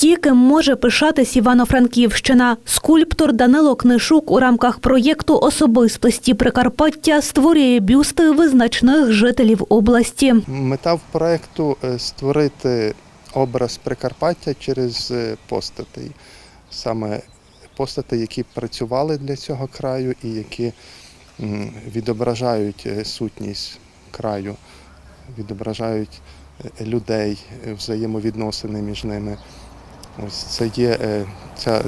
Ті, ким може пишатись Івано-Франківщина. Скульптор Данило Книшук у рамках проєкту Особистості Прикарпаття створює бюсти визначних жителів області. Мета в проекту е, створити образ Прикарпаття через е, постатей, саме постатей, які працювали для цього краю і які відображають е, сутність краю, відображають людей, взаємовідносини між ними. Ось це є е, ця,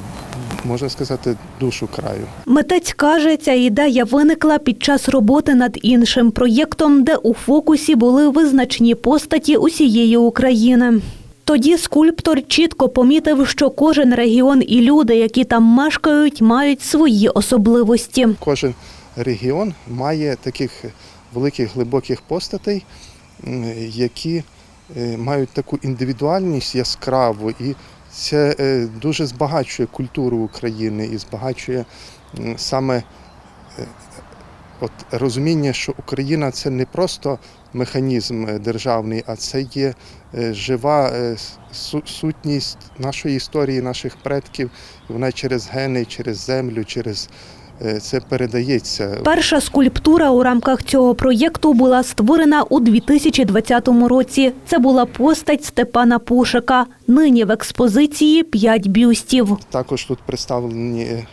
можна сказати, душу краю. Митець каже, ця ідея виникла під час роботи над іншим проєктом, де у фокусі були визначні постаті усієї України. Тоді скульптор чітко помітив, що кожен регіон і люди, які там мешкають, мають свої особливості. Кожен регіон має таких великих глибоких постатей, які е, мають таку індивідуальність яскраву, і це е, дуже збагачує культуру України і збагачує саме е, от розуміння, що Україна це не просто механізм е, державний, а це є жива сутність нашої історії, наших предків. Вона через гени, через землю, через це передається. Перша скульптура у рамках цього проєкту була створена у 2020 році. Це була постать Степана Пушика. Нині в експозиції п'ять бюстів. Також тут представлені е,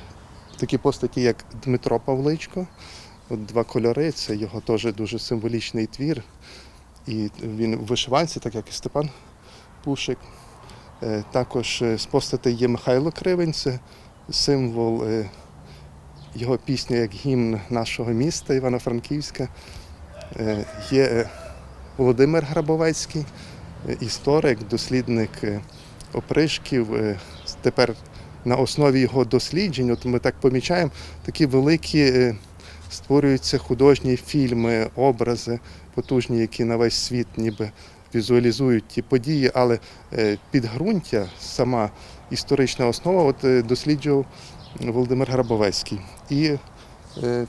такі постаті, як Дмитро Павличко. От два кольори, це його теж дуже символічний твір. І він у вишиванці, так як і Степан Пушик. Е, Також е, з постатей є Михайло Кривень, це символ е, його пісня як гімн нашого міста Івано-Франківська. Е, Є Володимир Грабовецький, е, історик, дослідник е, опришків. Тепер на основі його досліджень, от ми так помічаємо, такі великі створюються художні фільми, образи потужні, які на весь світ ніби візуалізують ті події, але е, підґрунтя, сама історична основа, от е, досліджував Володимир Грабовецький. І е,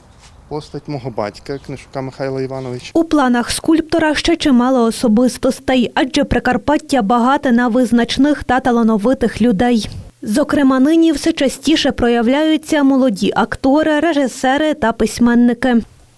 постать мого батька, книжука Михайла Івановича. У планах скульптора ще чимало особистостей, адже Прикарпаття багате на визначних та талановитих людей. Зокрема, нині все частіше проявляються молоді актори, режисери та письменники.